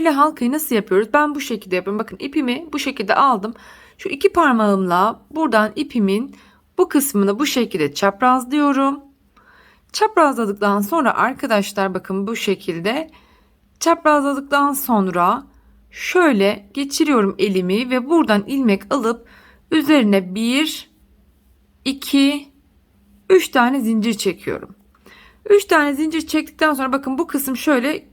Böyle halkayı nasıl yapıyoruz? Ben bu şekilde yapıyorum. Bakın ipimi bu şekilde aldım. Şu iki parmağımla buradan ipimin bu kısmını bu şekilde çaprazlıyorum. Çaprazladıktan sonra arkadaşlar bakın bu şekilde çaprazladıktan sonra şöyle geçiriyorum elimi ve buradan ilmek alıp üzerine bir, iki, üç tane zincir çekiyorum. Üç tane zincir çektikten sonra bakın bu kısım şöyle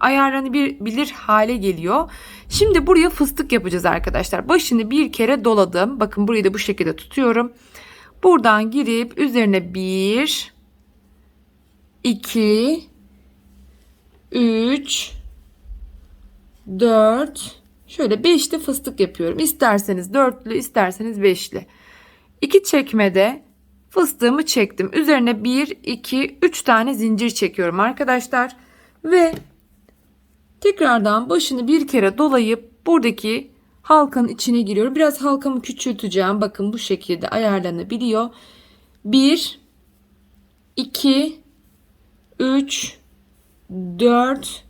ayarlanabilir hale geliyor. Şimdi buraya fıstık yapacağız arkadaşlar. Başını bir kere doladım. Bakın burayı da bu şekilde tutuyorum. Buradan girip üzerine bir, iki, üç, dört, şöyle beşli fıstık yapıyorum. İsterseniz dörtlü, isterseniz beşli. İki çekmede fıstığımı çektim. Üzerine bir, iki, üç tane zincir çekiyorum arkadaşlar. Ve Tekrardan başını bir kere dolayıp buradaki halkanın içine giriyorum. Biraz halkamı küçülteceğim. Bakın bu şekilde ayarlanabiliyor. 1 2 3 4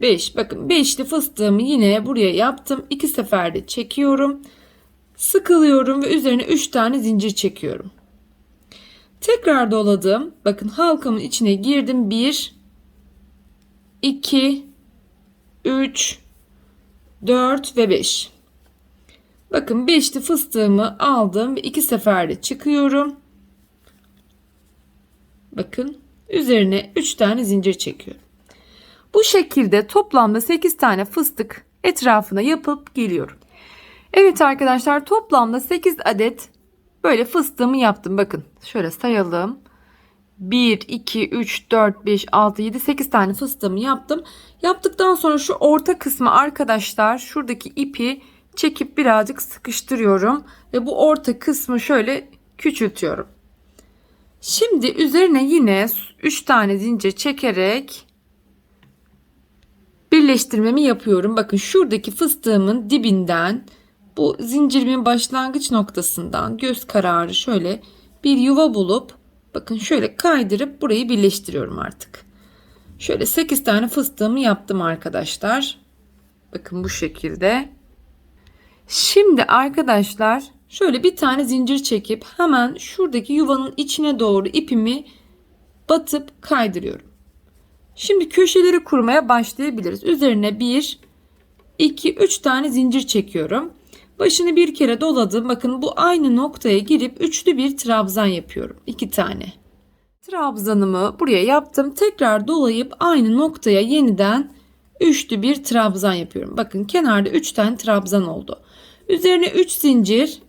5 bakın 5'li fıstığımı yine buraya yaptım. 2 seferde çekiyorum. Sıkılıyorum ve üzerine 3 tane zincir çekiyorum. Tekrar doladım. Bakın halkamın içine girdim. 1 2 3 4 ve 5 bakın 5'li fıstığımı aldım. Ve iki seferde çıkıyorum. Bakın üzerine 3 tane zincir çekiyorum. Bu şekilde toplamda 8 tane fıstık etrafına yapıp geliyorum. Evet arkadaşlar toplamda 8 adet böyle fıstığımı yaptım. Bakın şöyle sayalım 1, 2, 3, 4, 5, 6, 7, 8 tane fıstığımı yaptım. Yaptıktan sonra şu orta kısmı arkadaşlar şuradaki ipi çekip birazcık sıkıştırıyorum. Ve bu orta kısmı şöyle küçültüyorum. Şimdi üzerine yine 3 tane zincir çekerek birleştirmemi yapıyorum. Bakın şuradaki fıstığımın dibinden bu zincirimin başlangıç noktasından göz kararı şöyle bir yuva bulup Bakın şöyle kaydırıp burayı birleştiriyorum artık. Şöyle 8 tane fıstığımı yaptım arkadaşlar. Bakın bu şekilde. Şimdi arkadaşlar şöyle bir tane zincir çekip hemen şuradaki yuvanın içine doğru ipimi batıp kaydırıyorum. Şimdi köşeleri kurmaya başlayabiliriz. Üzerine 1 2 3 tane zincir çekiyorum. Başını bir kere doladım. Bakın bu aynı noktaya girip üçlü bir trabzan yapıyorum. iki tane. Trabzanımı buraya yaptım. Tekrar dolayıp aynı noktaya yeniden üçlü bir trabzan yapıyorum. Bakın kenarda üç tane trabzan oldu. Üzerine üç zincir.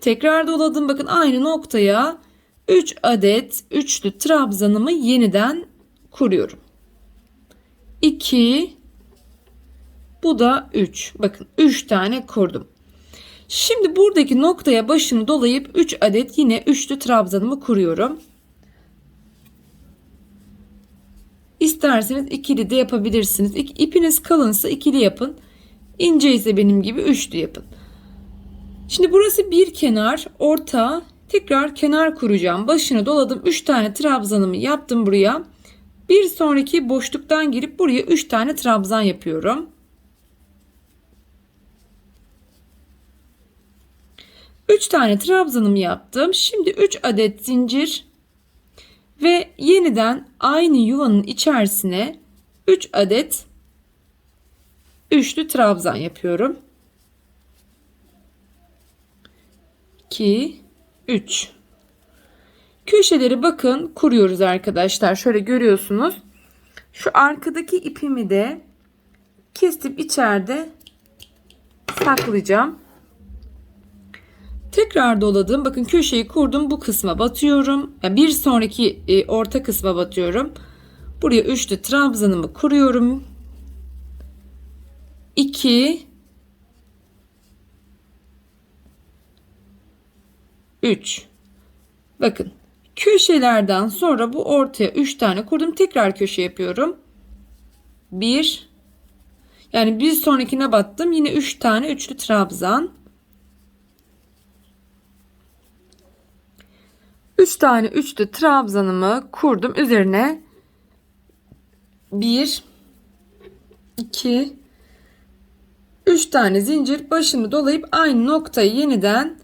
Tekrar doladım. Bakın aynı noktaya 3 adet üçlü trabzanımı yeniden kuruyorum. 2 bu da 3. Bakın 3 tane kurdum. Şimdi buradaki noktaya başını dolayıp 3 adet yine üçlü trabzanımı kuruyorum. İsterseniz ikili de yapabilirsiniz. İpiniz kalınsa ikili yapın. İnce ise benim gibi üçlü yapın. Şimdi burası bir kenar, orta. Tekrar kenar kuracağım. Başını doladım. 3 tane trabzanımı yaptım buraya. Bir sonraki boşluktan girip buraya 3 tane trabzan yapıyorum. 3 tane trabzanımı yaptım. Şimdi 3 adet zincir ve yeniden aynı yuvanın içerisine 3 adet üçlü trabzan yapıyorum. 2 3 Köşeleri bakın kuruyoruz arkadaşlar. Şöyle görüyorsunuz. Şu arkadaki ipimi de kesip içeride saklayacağım. Tekrar doladım. Bakın köşeyi kurdum. Bu kısma batıyorum. Yani bir sonraki e, orta kısma batıyorum. Buraya üçlü trabzanımı kuruyorum. 2 3 Bakın köşelerden sonra bu ortaya 3 tane kurdum. Tekrar köşe yapıyorum. 1 yani bir sonrakine battım. Yine 3 tane üçlü trabzan. 3 tane üçlü trabzanımı kurdum. Üzerine 1 2 3 tane zincir başını dolayıp aynı noktayı yeniden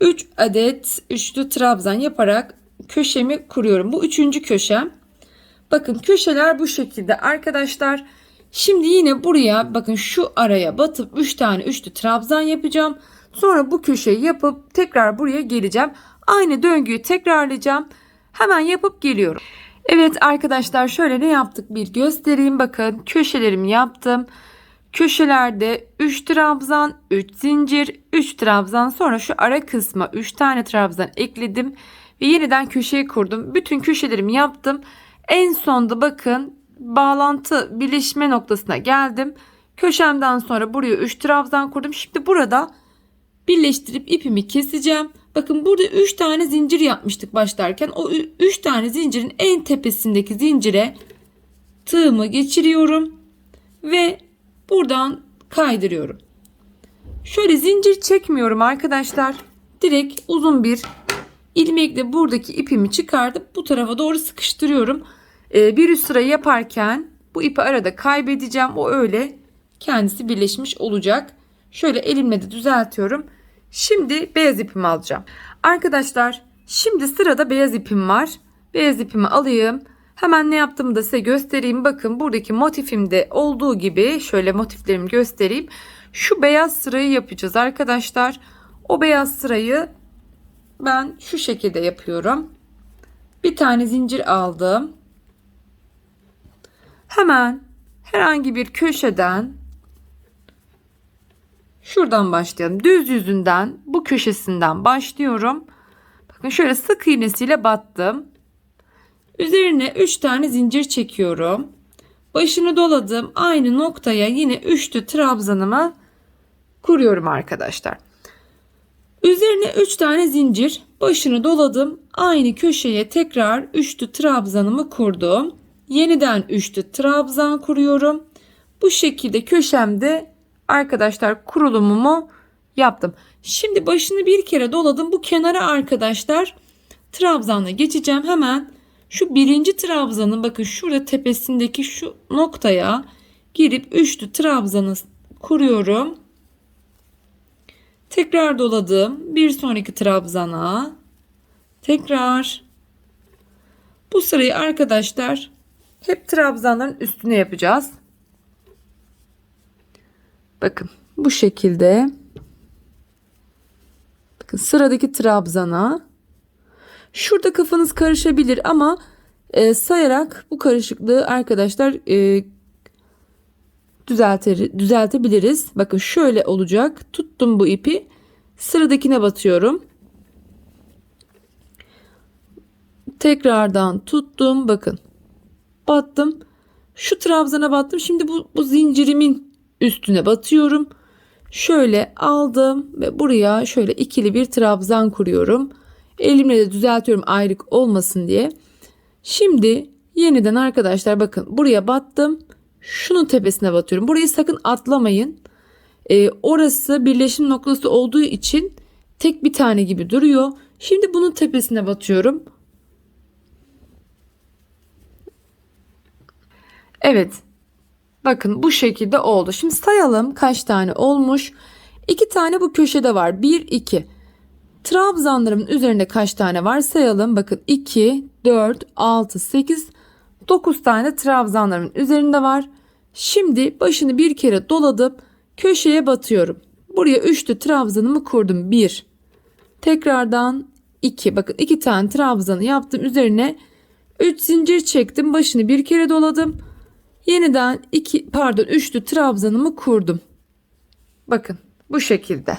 3 adet üçlü trabzan yaparak köşemi kuruyorum. Bu üçüncü köşem. Bakın köşeler bu şekilde arkadaşlar. Şimdi yine buraya bakın şu araya batıp 3 tane üçlü trabzan yapacağım. Sonra bu köşeyi yapıp tekrar buraya geleceğim. Aynı döngüyü tekrarlayacağım. Hemen yapıp geliyorum. Evet arkadaşlar şöyle ne yaptık bir göstereyim. Bakın köşelerimi yaptım. Köşelerde 3 trabzan, 3 zincir, 3 trabzan sonra şu ara kısma 3 tane trabzan ekledim ve yeniden köşeyi kurdum. Bütün köşelerimi yaptım. En sonda bakın bağlantı birleşme noktasına geldim. Köşemden sonra buraya 3 trabzan kurdum. Şimdi burada birleştirip ipimi keseceğim. Bakın burada 3 tane zincir yapmıştık başlarken. O 3 tane zincirin en tepesindeki zincire tığımı geçiriyorum ve buradan kaydırıyorum. Şöyle zincir çekmiyorum arkadaşlar. Direkt uzun bir ilmekle buradaki ipimi çıkartıp bu tarafa doğru sıkıştırıyorum. Ee, bir üst sırayı yaparken bu ipi arada kaybedeceğim. O öyle kendisi birleşmiş olacak. Şöyle elimle de düzeltiyorum. Şimdi beyaz ipimi alacağım. Arkadaşlar şimdi sırada beyaz ipim var. Beyaz ipimi alayım. Hemen ne yaptığımı da size göstereyim. Bakın buradaki motifimde olduğu gibi şöyle motiflerimi göstereyim. Şu beyaz sırayı yapacağız arkadaşlar. O beyaz sırayı ben şu şekilde yapıyorum. Bir tane zincir aldım. Hemen herhangi bir köşeden şuradan başlayalım. Düz yüzünden bu köşesinden başlıyorum. Bakın şöyle sık iğnesiyle battım. Üzerine 3 tane zincir çekiyorum. Başını doladım. Aynı noktaya yine üçlü trabzanımı kuruyorum arkadaşlar. Üzerine 3 tane zincir, başını doladım. Aynı köşeye tekrar üçlü trabzanımı kurdum. Yeniden üçlü trabzan kuruyorum. Bu şekilde köşemde arkadaşlar kurulumumu yaptım. Şimdi başını bir kere doladım. Bu kenara arkadaşlar trabzanla geçeceğim. Hemen şu birinci trabzanın bakın şurada tepesindeki şu noktaya girip üçlü trabzanı kuruyorum. Tekrar doladım. Bir sonraki trabzana. Tekrar. Bu sırayı arkadaşlar hep trabzanların üstüne yapacağız. Bakın bu şekilde. Bakın sıradaki trabzana. Şurada kafanız karışabilir ama e, sayarak bu karışıklığı arkadaşlar e, düzeltir, düzeltebiliriz. Bakın şöyle olacak. Tuttum bu ipi. Sıradakine batıyorum. Tekrardan tuttum. Bakın. Battım. Şu trabzana battım. Şimdi bu, bu zincirimin üstüne batıyorum. Şöyle aldım ve buraya şöyle ikili bir trabzan kuruyorum. Elimle de düzeltiyorum ayrık olmasın diye. Şimdi yeniden arkadaşlar bakın buraya battım. Şunun tepesine batıyorum. Burayı sakın atlamayın. Ee, orası birleşim noktası olduğu için tek bir tane gibi duruyor. Şimdi bunun tepesine batıyorum. Evet. Bakın bu şekilde oldu. Şimdi sayalım kaç tane olmuş. İki tane bu köşede var. Bir, iki. Trabzanlarımın üzerinde kaç tane var sayalım. Bakın 2, 4, 6, 8, 9 tane trabzanlarımın üzerinde var. Şimdi başını bir kere doladım. Köşeye batıyorum. Buraya üçlü trabzanımı kurdum. 1. Tekrardan 2. Bakın 2 tane trabzanı yaptım. Üzerine 3 zincir çektim. Başını bir kere doladım. Yeniden 2 pardon üçlü trabzanımı kurdum. Bakın bu şekilde.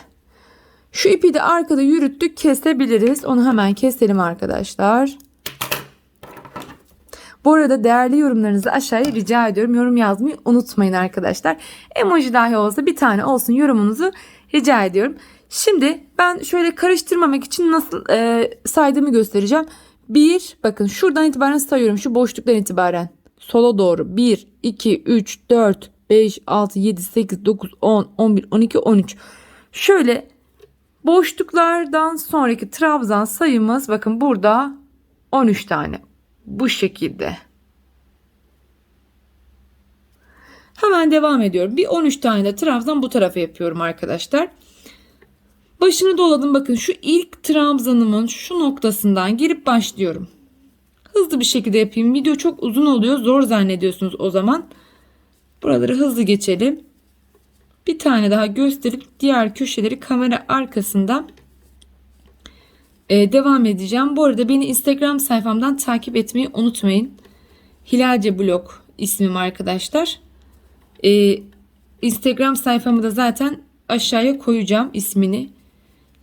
Şu ipi de arkada yürüttük kesebiliriz. Onu hemen keselim arkadaşlar. Bu arada değerli yorumlarınızı aşağıya rica ediyorum. Yorum yazmayı unutmayın arkadaşlar. Emoji dahi olsa bir tane olsun yorumunuzu rica ediyorum. Şimdi ben şöyle karıştırmamak için nasıl e, saydığımı göstereceğim. 1 bakın şuradan itibaren sayıyorum şu boşluktan itibaren. Sola doğru 1, 2, 3, 4, 5, 6, 7, 8, 9, 10, 11, 12, 13. Şöyle boşluklardan sonraki trabzan sayımız bakın burada 13 tane bu şekilde. Hemen devam ediyorum. Bir 13 tane de trabzan bu tarafa yapıyorum arkadaşlar. Başını doladım. Bakın şu ilk trabzanımın şu noktasından girip başlıyorum. Hızlı bir şekilde yapayım. Video çok uzun oluyor. Zor zannediyorsunuz o zaman. Buraları hızlı geçelim. Bir tane daha gösterip diğer köşeleri kamera arkasından e, devam edeceğim. Bu arada beni Instagram sayfamdan takip etmeyi unutmayın. Hilalce Blog ismim arkadaşlar. E, Instagram sayfamı da zaten aşağıya koyacağım ismini.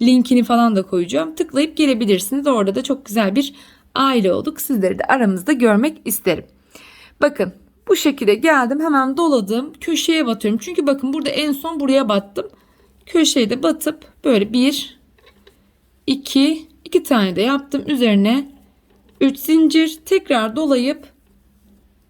Linkini falan da koyacağım. Tıklayıp gelebilirsiniz. Orada da çok güzel bir aile olduk. Sizleri de aramızda görmek isterim. Bakın bu şekilde geldim. Hemen doladım. Köşeye batıyorum. Çünkü bakın burada en son buraya battım. Köşeye de batıp böyle bir, iki, iki tane de yaptım. Üzerine 3 zincir tekrar dolayıp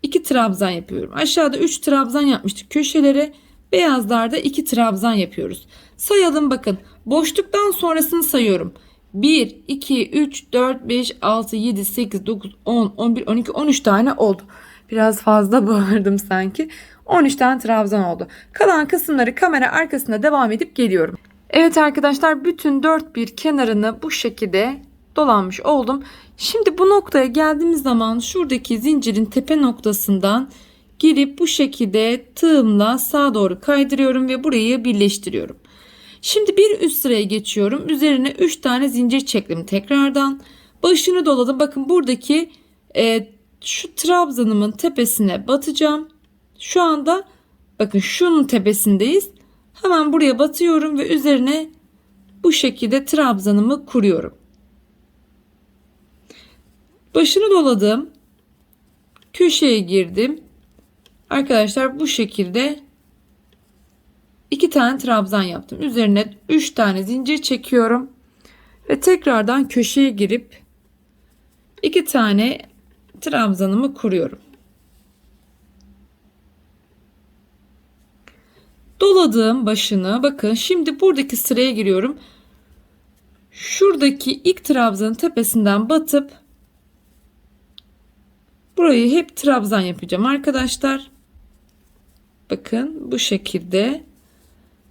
2 trabzan yapıyorum. Aşağıda 3 trabzan yapmıştık köşelere. Beyazlarda 2 trabzan yapıyoruz. Sayalım bakın. Boşluktan sonrasını sayıyorum. 1, 2, 3, 4, 5, 6, 7, 8, 9, 10, 11, 12, 13 tane oldu. Biraz fazla bağırdım sanki. 13 tane trabzan oldu. Kalan kısımları kamera arkasında devam edip geliyorum. Evet arkadaşlar bütün dört bir kenarını bu şekilde dolanmış oldum. Şimdi bu noktaya geldiğimiz zaman şuradaki zincirin tepe noktasından girip bu şekilde tığımla sağa doğru kaydırıyorum ve burayı birleştiriyorum. Şimdi bir üst sıraya geçiyorum. Üzerine 3 tane zincir çektim tekrardan. Başını doladım. Bakın buradaki e, şu trabzanımın tepesine batacağım. Şu anda bakın şunun tepesindeyiz. Hemen buraya batıyorum ve üzerine bu şekilde trabzanımı kuruyorum. Başını doladım. Köşeye girdim. Arkadaşlar bu şekilde iki tane trabzan yaptım. Üzerine 3 tane zincir çekiyorum. Ve tekrardan köşeye girip iki tane trabzanımı kuruyorum. Doladığım başını bakın şimdi buradaki sıraya giriyorum. Şuradaki ilk trabzanın tepesinden batıp burayı hep trabzan yapacağım arkadaşlar. Bakın bu şekilde.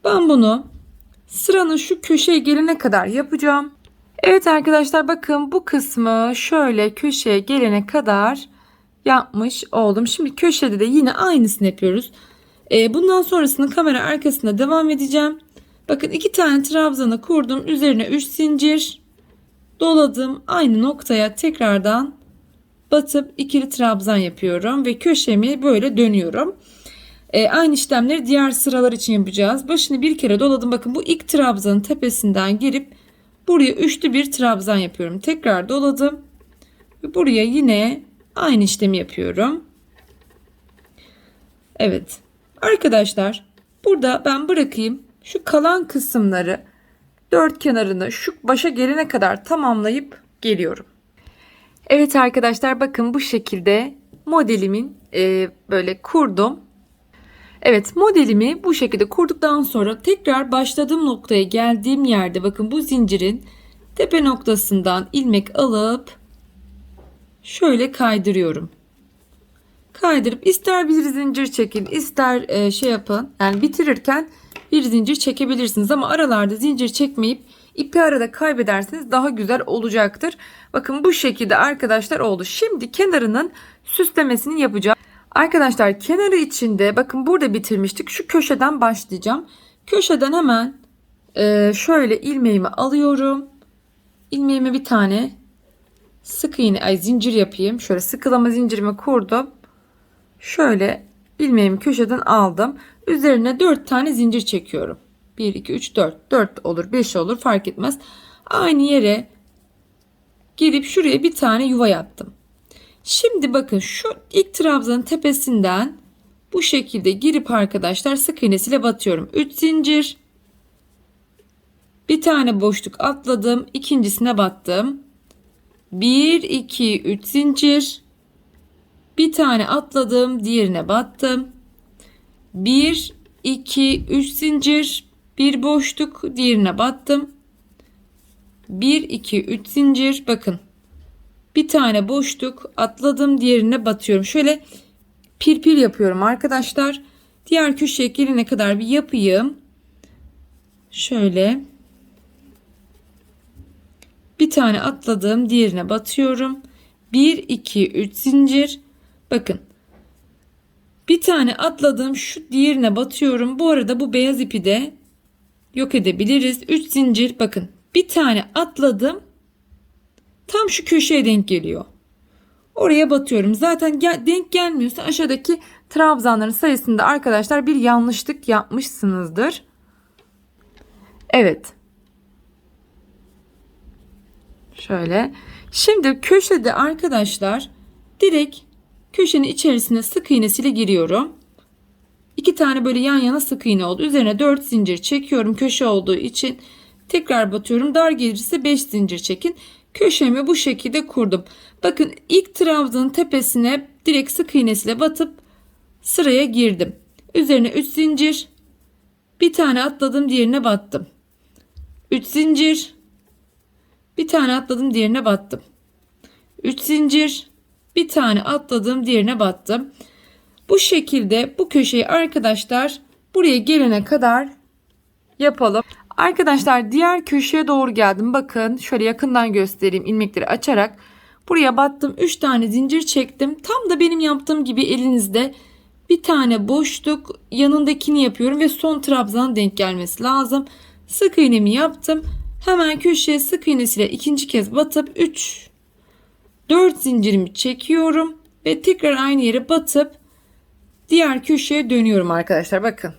Ben bunu sıranın şu köşeye gelene kadar yapacağım. Evet arkadaşlar bakın bu kısmı şöyle köşeye gelene kadar yapmış oldum. Şimdi köşede de yine aynısını yapıyoruz. Ee, bundan sonrasını kamera arkasında devam edeceğim. Bakın iki tane trabzanı kurdum. Üzerine 3 zincir doladım. Aynı noktaya tekrardan batıp ikili trabzan yapıyorum ve köşemi böyle dönüyorum. Ee, aynı işlemleri diğer sıralar için yapacağız. Başını bir kere doladım. Bakın bu ilk trabzanın tepesinden girip buraya üçlü bir trabzan yapıyorum. Tekrar doladım. Ve buraya yine aynı işlemi yapıyorum. Evet. Arkadaşlar burada ben bırakayım. Şu kalan kısımları dört kenarını şu başa gelene kadar tamamlayıp geliyorum. Evet arkadaşlar bakın bu şekilde modelimin e, böyle kurdum. Evet modelimi bu şekilde kurduktan sonra tekrar başladığım noktaya geldiğim yerde bakın bu zincirin tepe noktasından ilmek alıp şöyle kaydırıyorum. Kaydırıp ister bir zincir çekin ister e, şey yapın yani bitirirken bir zincir çekebilirsiniz ama aralarda zincir çekmeyip ipi arada kaybederseniz daha güzel olacaktır. Bakın bu şekilde arkadaşlar oldu. Şimdi kenarının süslemesini yapacağım. Arkadaşlar kenarı içinde bakın burada bitirmiştik. Şu köşeden başlayacağım. Köşeden hemen e, şöyle ilmeğimi alıyorum. İlmeğime bir tane sık iğne ay zincir yapayım. Şöyle sıkılama zincirimi kurdum. Şöyle ilmeğimi köşeden aldım. Üzerine 4 tane zincir çekiyorum. 1 2 3 4 4 olur 5 olur fark etmez. Aynı yere girip şuraya bir tane yuva yaptım. Şimdi bakın şu ilk trabzanın tepesinden bu şekilde girip arkadaşlar sık iğnesiyle batıyorum. 3 zincir. Bir tane boşluk atladım. ikincisine battım. 1 2 3 zincir. Bir tane atladım, diğerine battım. 1 2 3 zincir, bir boşluk, diğerine battım. 1 2 3 zincir. Bakın bir tane boşluk atladım diğerine batıyorum. Şöyle pirpir yapıyorum arkadaşlar. Diğer köşeye gelene kadar bir yapayım. Şöyle. Bir tane atladım. Diğerine batıyorum. 1, 2, 3 zincir. Bakın. Bir tane atladım. Şu diğerine batıyorum. Bu arada bu beyaz ipi de yok edebiliriz. 3 zincir. Bakın. Bir tane atladım. Tam şu köşeye denk geliyor. Oraya batıyorum. Zaten gel, denk gelmiyorsa aşağıdaki trabzanların sayısında arkadaşlar bir yanlışlık yapmışsınızdır. Evet. Şöyle. Şimdi köşede arkadaşlar direkt köşenin içerisine sık iğnesiyle giriyorum. İki tane böyle yan yana sık iğne oldu. Üzerine 4 zincir çekiyorum köşe olduğu için. Tekrar batıyorum. Dar gelirse 5 zincir çekin. Köşemi bu şekilde kurdum. Bakın ilk trabzanın tepesine direkt sık iğnesiyle batıp sıraya girdim. Üzerine 3 zincir. Bir tane atladım diğerine battım. 3 zincir. Bir tane atladım diğerine battım. 3 zincir. Bir tane atladım diğerine battım. Bu şekilde bu köşeyi arkadaşlar buraya gelene kadar yapalım. Arkadaşlar diğer köşeye doğru geldim. Bakın şöyle yakından göstereyim ilmekleri açarak. Buraya battım. 3 tane zincir çektim. Tam da benim yaptığım gibi elinizde bir tane boşluk yanındakini yapıyorum ve son trabzan denk gelmesi lazım. Sık iğnemi yaptım. Hemen köşeye sık iğnesiyle ikinci kez batıp 3 4 zincirimi çekiyorum ve tekrar aynı yere batıp diğer köşeye dönüyorum arkadaşlar. Bakın.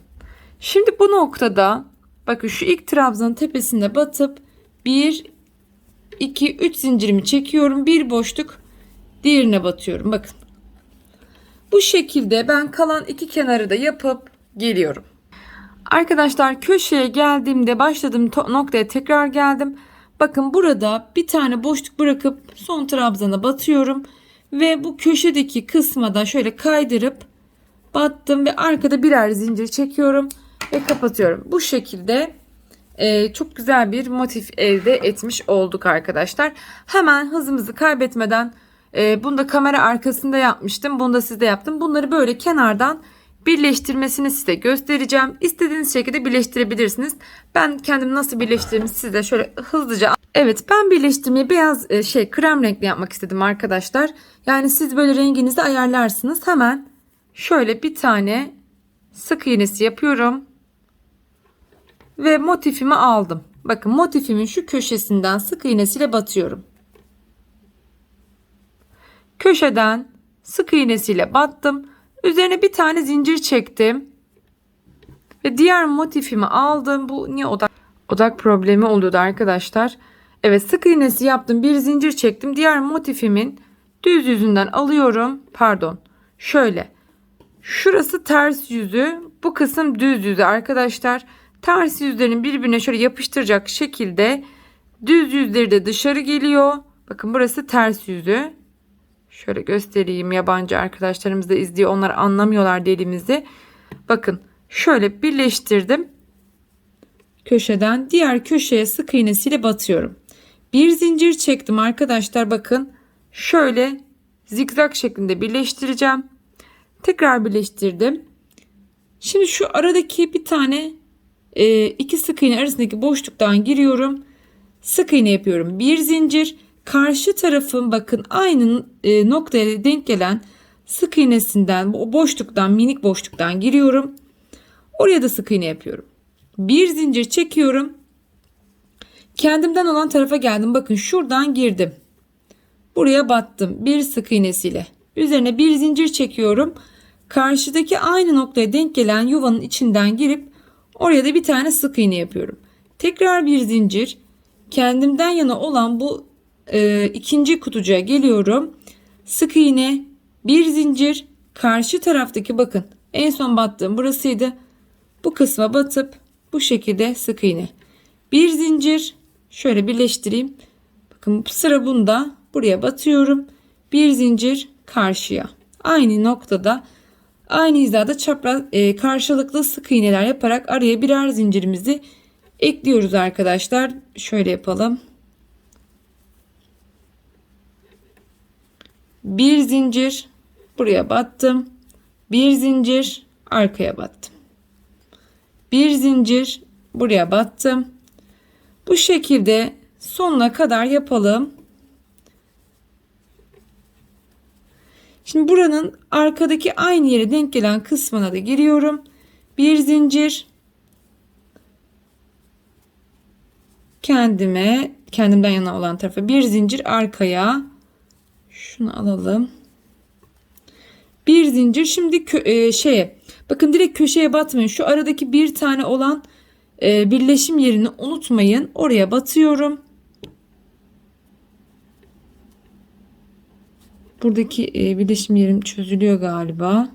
Şimdi bu noktada bakın şu ilk trabzanın tepesinde batıp 1 2 3 zincirimi çekiyorum. Bir boşluk diğerine batıyorum. Bakın. Bu şekilde ben kalan iki kenarı da yapıp geliyorum. Arkadaşlar köşeye geldiğimde başladığım noktaya tekrar geldim. Bakın burada bir tane boşluk bırakıp son trabzana batıyorum. Ve bu köşedeki kısma da şöyle kaydırıp battım ve arkada birer zincir çekiyorum ve kapatıyorum. Bu şekilde e, çok güzel bir motif elde etmiş olduk arkadaşlar. Hemen hızımızı kaybetmeden e, bunu da kamera arkasında yapmıştım. Bunu da sizde yaptım. Bunları böyle kenardan birleştirmesini size göstereceğim. İstediğiniz şekilde birleştirebilirsiniz. Ben kendim nasıl birleştirdiğimi size şöyle hızlıca Evet ben birleştirmeyi beyaz e, şey krem renkli yapmak istedim arkadaşlar. Yani siz böyle renginizi ayarlarsınız. Hemen şöyle bir tane sık iğnesi yapıyorum. Ve motifimi aldım. Bakın motifimin şu köşesinden sık iğnesiyle batıyorum. Köşeden sık iğnesiyle battım. Üzerine bir tane zincir çektim. Ve diğer motifimi aldım. Bu niye odak odak problemi oluyordu arkadaşlar. Evet sık iğnesi yaptım. Bir zincir çektim. Diğer motifimin düz yüzünden alıyorum. Pardon. Şöyle. Şurası ters yüzü. Bu kısım düz yüzü arkadaşlar. Ters yüzlerin birbirine şöyle yapıştıracak şekilde düz yüzleri de dışarı geliyor. Bakın burası ters yüzü. Şöyle göstereyim yabancı arkadaşlarımız da izliyor. Onlar anlamıyorlar dilimizi. Bakın şöyle birleştirdim. Köşeden diğer köşeye sık iğnesiyle batıyorum. Bir zincir çektim arkadaşlar bakın. Şöyle zikzak şeklinde birleştireceğim. Tekrar birleştirdim. Şimdi şu aradaki bir tane e, iki sık iğne arasındaki boşluktan giriyorum. Sık iğne yapıyorum. Bir zincir karşı tarafın bakın aynı e, noktaya denk gelen sık iğnesinden o boşluktan minik boşluktan giriyorum. Oraya da sık iğne yapıyorum. Bir zincir çekiyorum. Kendimden olan tarafa geldim. Bakın şuradan girdim. Buraya battım. Bir sık iğnesiyle. Üzerine bir zincir çekiyorum. Karşıdaki aynı noktaya denk gelen yuvanın içinden girip oraya da bir tane sık iğne yapıyorum. Tekrar bir zincir. Kendimden yana olan bu e, ikinci kutucuğa geliyorum. Sık iğne, bir zincir, karşı taraftaki bakın en son battığım burasıydı. Bu kısma batıp bu şekilde sık iğne. Bir zincir şöyle birleştireyim. Bakın sıra bunda buraya batıyorum. Bir zincir karşıya. Aynı noktada aynı hizada çapraz e, karşılıklı sık iğneler yaparak araya birer zincirimizi ekliyoruz arkadaşlar. Şöyle yapalım. Bir zincir buraya battım. Bir zincir arkaya battım. Bir zincir buraya battım. Bu şekilde sonuna kadar yapalım. Şimdi buranın arkadaki aynı yere denk gelen kısmına da giriyorum. Bir zincir kendime kendimden yana olan tarafa bir zincir arkaya şunu alalım. Bir zincir şimdi e, şeye bakın direkt köşeye batmayın. Şu aradaki bir tane olan e, birleşim yerini unutmayın. Oraya batıyorum. Buradaki e, birleşim yerim çözülüyor galiba.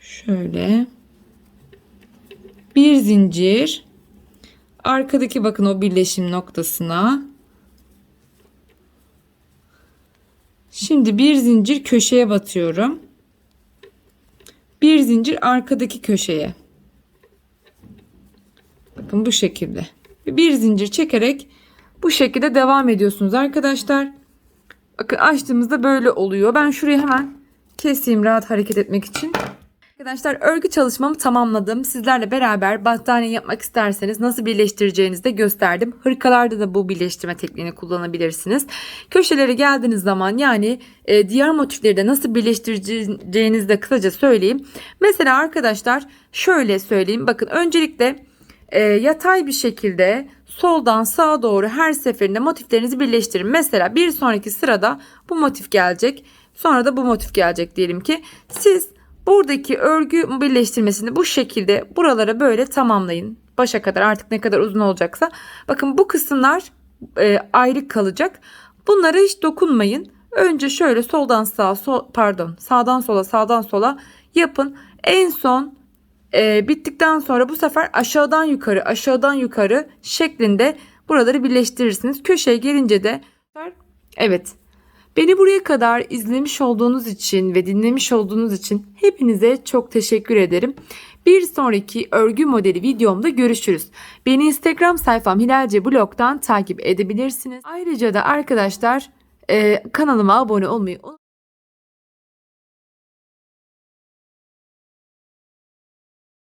Şöyle. Bir zincir. Arkadaki bakın o birleşim noktasına. Şimdi bir zincir köşeye batıyorum. Bir zincir arkadaki köşeye. Bakın bu şekilde. Bir zincir çekerek bu şekilde devam ediyorsunuz arkadaşlar. Bakın açtığımızda böyle oluyor. Ben şurayı hemen keseyim rahat hareket etmek için. Arkadaşlar örgü çalışmamı tamamladım. Sizlerle beraber battaniye yapmak isterseniz nasıl birleştireceğinizi de gösterdim. Hırkalarda da bu birleştirme tekniğini kullanabilirsiniz. Köşelere geldiğiniz zaman yani e, diğer motifleri de nasıl birleştireceğinizi de kısaca söyleyeyim. Mesela arkadaşlar şöyle söyleyeyim. Bakın öncelikle e, yatay bir şekilde soldan sağa doğru her seferinde motiflerinizi birleştirin. Mesela bir sonraki sırada bu motif gelecek. Sonra da bu motif gelecek diyelim ki. Siz buradaki örgü birleştirmesini bu şekilde buralara böyle tamamlayın. Başa kadar artık ne kadar uzun olacaksa. Bakın bu kısımlar e, ayrı kalacak. Bunlara hiç dokunmayın. Önce şöyle soldan sağa, sol, pardon sağdan sola sağdan sola yapın. En son e, bittikten sonra bu sefer aşağıdan yukarı aşağıdan yukarı şeklinde buraları birleştirirsiniz. Köşeye gelince de evet beni buraya kadar izlemiş olduğunuz için ve dinlemiş olduğunuz için hepinize çok teşekkür ederim. Bir sonraki örgü modeli videomda görüşürüz. Beni Instagram sayfam Hilalce Blog'dan takip edebilirsiniz. Ayrıca da arkadaşlar e, kanalıma abone olmayı unutmayın.